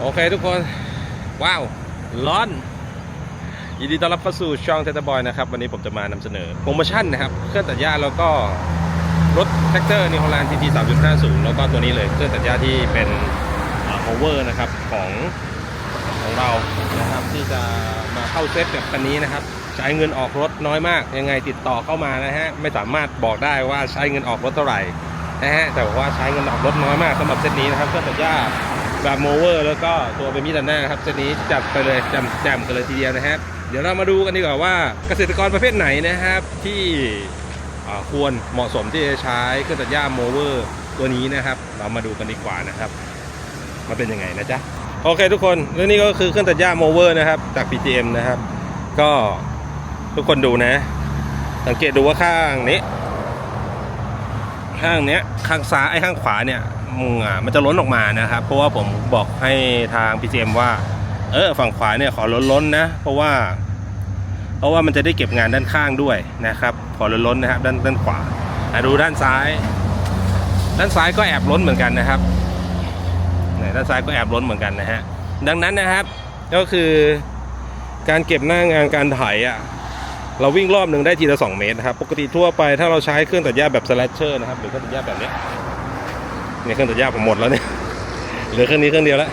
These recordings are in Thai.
โอเคทุกคน ว้าว ร้อน ยินดีต้อนรับเข้าสู่ช่องเทตบอยนะครับ วันนี้ผมจะมานำเสนอโปรโมชั่นนะครับ เครื่องตัดหญ้าแล้วก็รถแท็กเตอร์นิโฮแลนด์ทีที3.50แล้วก็ตัวนี้เลยเครื่องตัดหญ้าที่เป็นโอเวอร์นะครับของของเรานะครับที่จะมาเข้าเซตกับคันนี้นะครับ ใช้เงินออกรถน้อยมาก ยังไงติดต่อเข้ามานะฮะไม่สามารถบอกได้ว่าใช้เงินออกรถเท่าไหร่นะฮะแต่ว่าใช้เงินออกรถน้อยมากสำหรับเซตนี้นะครับเครื่องตัดหญ้า แบบโมเวอร์แล้วก็ตัวเป็นมิดานหน้าครับเซตนี้จัดไปเลยจำแจมกันเลยทีเดียวนะครับ เดี๋ยวเรามาดูกันดีกว่าว่าเกษตรกรประเภทไหนนะครับที่ควรเหมาะสมที่จะใช้เครื่องตัดหญ้าโมเวอร์ตัวนี้นะครับ เรามาดูกันดีกว่านะครับมาเป็นยังไงนะจ๊ะโอเคทุกคนและนี่ก็คือเครื่องตัดหญ้าโมเวอร์นะครับจาก PTM นะครับ ก็ทุกคนดูนะ สังเกตดูว่าข้างนี้ ข้างเนี้ยข้างซ้ายไอ้ข้างขวาเนี่ยมึงอะมันจะล้นออกมานะครับ เพราะว่าผมบอกให้ทาง PCM ว่า เออฝั่งขวาเนี่ยขอล้นล้นนะ เพราะว่า เพราะว่ามันจะได้เก็บงานด้านข้างด้วยนะครับ ขอล้นล้นนะครับ ด้านด้านขวาดูด้านซ้าย ด้านซ้ายก็แอบล้นเหมือนกันนะครับด้านซ้ายก็แอบล้นเหมือนกันนะฮะดังนั้นนะครับ ก็คือการเก็บหน้างานการไถอะ เราวิ่งรอบหนึ่งได้ทีละ 2 เมตรนะครับ ปกติทั่วไปถ้าเราใช้เครื่องตัดหญ้าแบบสแลชเชอร์นะครับหรือเครื่องตัดหญ้าแบบนี้เนี่ยเครื่องตัดหญ้าผมหมดแล้วเนี่ยเหลือเครื่องนี้เครื่องเดียวแล้ว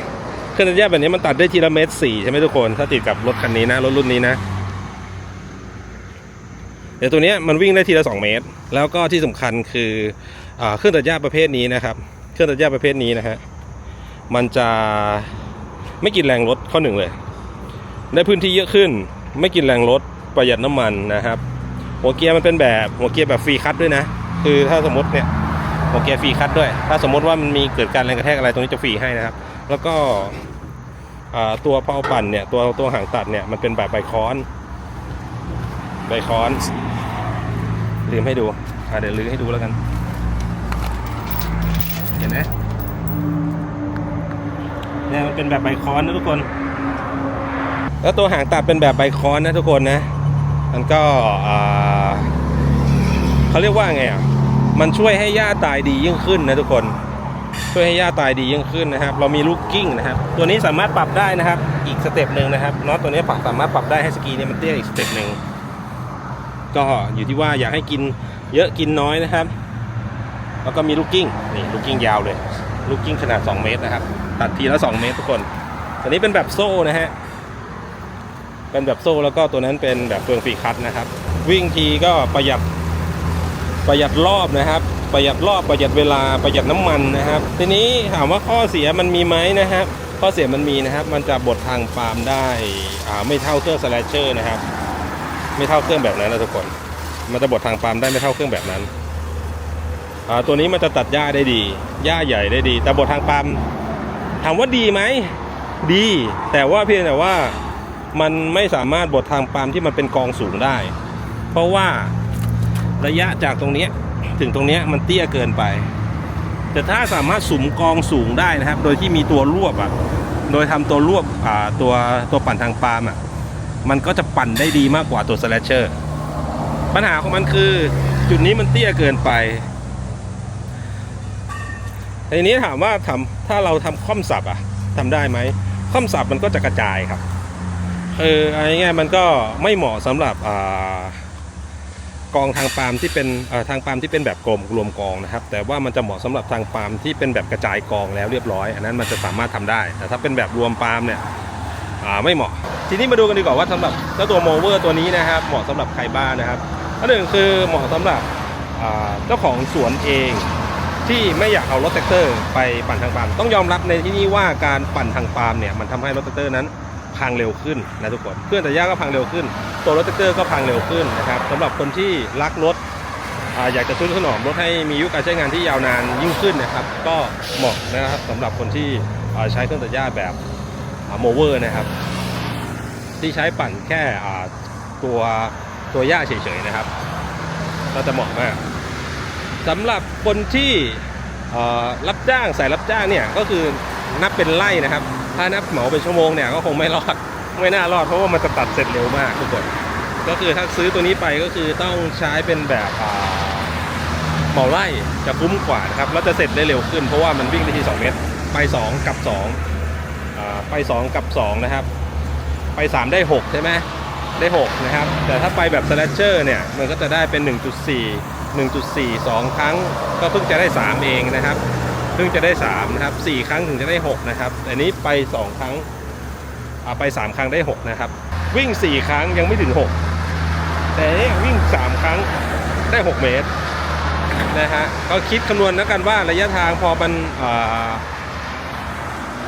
เครื่องตัดหญ้าแบบนี้มันตัดได้ทีละเมตรสี่ใช่ไหมทุกคนถ้าติดกับรถคันนี้นะรถรุ่นนี้นะเดี๋ยวตัวนี้มันวิ่งได้ทีละ 2 เมตร แล้วก็ที่สำคัญคืออเครื่องตัดหญ้าประเภทนี้นะครับ เครื่องตัดหญ้าประเภทนี้นะฮะมันจะไม่กินแรงรถข้อหนึ่งเลย ได้พื้นที่เยอะขึ้น ไม่กินแรงรถ ประหยัดน้ำมันนะครับ หัวเกียร์มันเป็นแบบหัวเกียร์แบบฟรีคัตด้วยนะ คือถ้าสมมติเนี่ยหัวเกียร์ฟรีคัตด้วย ถ้าสมมติว่ามันมีเกิดการแรงกระแทกอะไรตรงนี้จะฟรีให้นะครับ แล้วก็ตัวเพาปั่นเนี่ยตัวตัวหางตัดเนี่ยมันเป็นแบบใบคอนใบคอนลืมให้ดูอ่าเดี๋ยวลืมให้ดูแล้วกัน เห็นไหมเนี่ยมันเป็นแบบใบคอนนะทุกคน แล้วตัวหางตัดเป็นแบบใบคอนนะทุกคนนะ มันก็เขาเรียกว่าไงอะมันช่วยให้หญ้าตายดียิ่งขึ้นนะทุกคน ช่วยให้หญ้าตายดียิ่งขึ้นนะครับ เรามีลูกกิ้งนะครับ ตัวนี้สามารถปรับได้นะครับ อีกสเต็ปหนึ่งนะครับน็อตตัวนี้ปรับสามารถปรับได้ให้สกีเนี่ยมันเตี้ยอีกสเต็ปหนึ่งก็อยู่ที่ว่าอยากให้กินเยอะกินน้อยนะครับ แล้วก็มีลูกกิ้งนี่ลูกกิ้งยาวเลย ลูกกิ้งขนาด 2 เมตรนะครับ ตัดทีละ 2 เมตรทุกคนตัวนี้เป็นแบบโซ่นะฮะ เป็นแบบโซ่แล้วก็ตัวนั้นเป็นแบบเฟืองฟีคัตนะครับ วิ่งทีก็ประหยัดประหยัดรอบนะครับ ประหยัดรอบประหยัดเวลาประหยัดน้ำมันนะครับ ทีนี้ถามว่าข้อเสียมันมีไหมนะครับ ข้อเสียมันมีนะครับ มันจะบดทางปาล์มได้อ่าไม่เท่าเครื่องสแลชเชอร์นะครับ ไม่เท่าเครื่องแบบนั้นนะทุกคน มันจะบดทางปาล์มได้ไม่เท่าเครื่องแบบนั้นอ่าตัวนี้มันจะตัดหญ้าได้ดีหญ้าใหญ่ได้ดี แต่บดทางปาล์มถามว่าดีไหม ดี แต่ว่าเพียงแต่ว่า มันไม่สามารถบดทางปาล์มที่มันเป็นกองสูงได้ เพราะว่าระยะจากตรงนี้ถึงตรงนี้มันเตี้ยเกินไป แต่ถ้าสามารถสุมกองสูงได้นะครับ โดยที่มีตัวรวบอะโดยทำตัวรวบอ่าตัวตัวปั่นทางปาล์มอะมันก็จะปั่นได้ดีมากกว่าตัวสแลชเชอร์ปัญหาของมันคือจุดนี้มันเตี้ยเกินไปทีนี้ถามว่าทำถ้าเราทำค่อมสับอะทำได้ไหมค่อมสับมันก็จะกระจายครับ เอออะไรเงี้ยมันก็ไม่เหมาะสำหรับอ่ากองทางปาล์มที่เป็นทางปาล์มที่เป็นแบบกลมรวมกองนะครับ แต่ว่ามันจะเหมาะสำหรับทางปาล์มที่เป็นแบบกระจายกองแล้วเรียบร้อย อันนั้นมันจะสามารถทำได้ แต่ถ้าเป็นแบบรวมปาล์มเนี่ยไม่เหมาะ ทีนี้มาดูกันดีกว่าว่าสำหรับเจ้าตัวโมเวอร์ตัวนี้นะครับ เหมาะสำหรับใครบ้างนะครับอันหนึ่งคือเหมาะสำหรับเจ้าของสวนเองที่ไม่อยากเอารถแท็กเตอร์ไปปั่นทางปาล์มต้องยอมรับในที่นี้ว่าการปั่นทางปาล์มเนี่ยมันทำให้รถแท็กเตอร์นั้น พังเร็วขึ้นนะทุกคนเครื่องแต่ยาก็พังเร็วขึ้น ตัวรถแท็กเตอร์ก็พังเร็วขึ้นนะครับสำหรับคนที่รักรถออยากจะทุนถนอมรถให้มีอายุการใช้งานที่ยาวนานยิ่งขึ้นนะครับ ก็เหมาะนะครับสำหรับคนที่ใช้เครื่องตัดหญ้าแบบโมเวอร์นะครับ ที่ใช้ปั่นแค่ตัวตัวหญ้าเฉยๆนะครับ ก็จะเหมาะมากสำหรับคนที่รับจ้างสายรับจ้างเนี่ยก็คือนับเป็นไร่นะครับ ถ้านับเหมาเป็นชั่วโมงเนี่ยก็คงไม่รอด ไม่น่ารอดเพราะว่ามันจะตัดเสร็จเร็วมากทุกคน ก็คือถ้าซื้อตัวนี้ไปก็คือต้องใช้เป็นแบบเหมาไร่จะคุ้มกว่านะครับแล้วจะเสร็จได้เร็วขึ้นเพราะว่ามันวิ่งได้ที2เมตร ไป 2 กับ2อไป 2 กับ 2 นะครับ ไป 3 ได้ 6 ใช่ไหมได้ 6 นะครับ แต่ถ้าไปแบบสแลชเชอร์เนี่ย มันก็จะได้เป็น 1.4 1.4 2 ครั้ง ก็เพิ่งจะได้ 3 เองนะครับ พิ่งจะได้ 3 นะครับ 4 ครั้งถึงจะได้ 6 นะครับแต่นี้ไป 2 ครั้งอ่าไป 3 ครั้งได้ 6 นะครับ วิ่ง 4 ครั้งยังไม่ถึง 6 แต่นี่วิ่ง 3 ครั้งได้ 6 เมตรนะฮะก็คิดคำนวณแล้วกันว่าระยะทางพอมันอ่า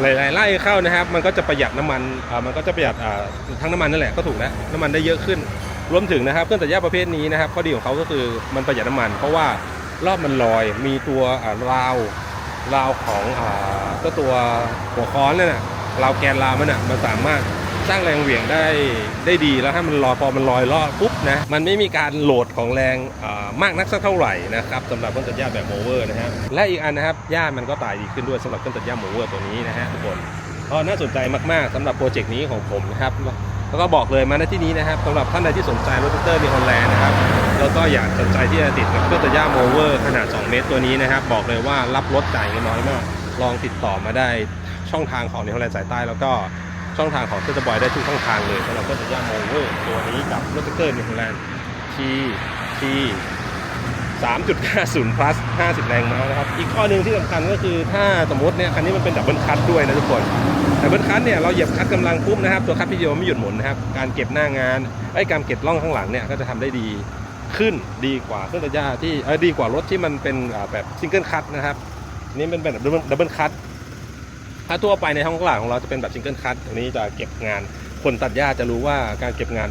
หลายๆไล่เข้านะครับ มันก็จะประหยัดน้ำมันมันก็จะประหยัดทั้งน้ำมันนั่นแหละก็ถูกแล้วน้ำมันได้เยอะขึ้น รวมถึงนะครับเครื่องตัดหญ้าประเภทนี้นะครับข้อดีของเขาก็คือมันประหยัดน้ำมัน เพราะว่ารอบมันลอยมีตัวราว ราวของอ่าก็ตัวหัวค้อนนั่นนะราวแกนราวมันน่ะมันสามารถสร้างแรงเหวี่ยงได้ได้ดีแล้วถ้ามันลอยพอมันลอยลอดปุ๊บนะมันไม่มีการโหลดของแรงมากนักสักเท่าไหร่นะครับสำหรับเครื่องตัดหญ้าแบบโมเวอร์นะฮะและอีกอันนะครับหญ้ามันก็ตายดีขึ้นด้วยสำหรับเครื่องตัดหญ้าโมเวอร์ตัวนี้นะฮะทุกคนก็น่าสนใจมากๆสำหรับโปรเจกต์นี้ของผมนะครับแล้วก็บอกเลยมาในที่นี้นะครับสำหรับท่านใดที่สนใจรถเตอร์มีฮอลแลนด์นะครับ แล้วก็อยากสนใจที่จะติดกับเครื่องตัดหญ้าโมเวอร์ขนาด 2 เมตรตัวนี้นะครับ บอกเลยว่ารับรถจ่ายเงินน้อยมาก ลองติดต่อมาได้ช่องทางของนิฮอลแลนด์สายใต้ แล้วก็ช่องทางของเซนต์บอยได้ทุกช่องทางเลยสำหรับเครื่องตัดหญ้าโมเวอร์ตัวนี้กับรถแท็กเตอร์นิฮอลแลนด์ทีที3.50 plus 50 แรงม้านะครับ อีกข้อหนึ่งที่สำคัญก็คือถ้าสมมติเนี่ยคันนี้มันเป็นดับเบิลคัทด้วยนะทุกคนดับเบิลคัทเนี่ยเราเหยียบคัทกำลังปุ๊บนะครับ ตัวคัทพี่เดียวไม่หยุดหมุนนะครับ การเก็บหน้างานไอ้การเก็บร่องข้างหลังเนี่ยก็จะทำได้ดี ขึ้นดีกว่าเครื่องตัดหญ้าที่ดีกว่ารถที่มันเป็นแบบซิงเกิลคัทนะครับนี่เป็นแบบดับเบิลคัทถ้าทั่วไปในท้องตลาดของเราจะเป็นแบบซิงเกิลคัทอันนี้จะเก็บงานคนตัดหญ้าจะรู้ว่าการเก็บงาน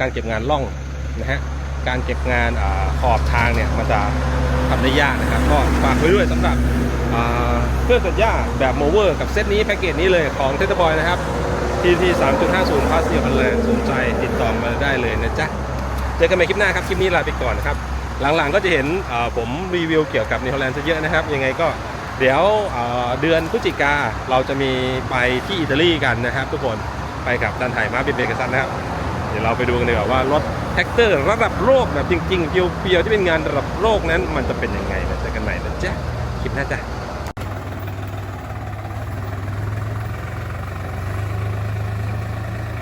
การเก็บงานร่องนะฮะการเก็บงานอขอบทางเนี่ยมันจะทำได้ยากนะครับก็ฝากไว้ด้วยสำหรับเครื่องตัดหญ้าแบบโมเวอร์กับเซตนี้แพ็กเกจนี้เลยของเทสบอยนะครับ TT 3.50 Plus เดียวกันเลยสนใจติดต่อมาได้เลยนะจ๊ะ จอกันใหม่คลิปหน้าครับ คลิปนี้ลาไปก่อนนะครับ หลังๆก็จะเห็นผมรีวิวเกี่ยวกับนิวฮอลแลนด์ซะเยอะนะครับ ยังไงก็เดี๋ยวเดือนพฤศจิกาเราจะมีไปที่อิตาลีกันนะครับ ทุกคนไปกับดันไถ่มาเป็นเบเกซันนะครับ เดี๋ยวเราไปดูกันดีกว่าว่ารถแท็กเตอร์ระดับโลกแบบจริงๆเพียวๆที่เป็นงานระดับโลกนั้นมันจะเป็นยังไงนะเจอกันใหม่นะจ๊ะคลิปหน้าจ้ะ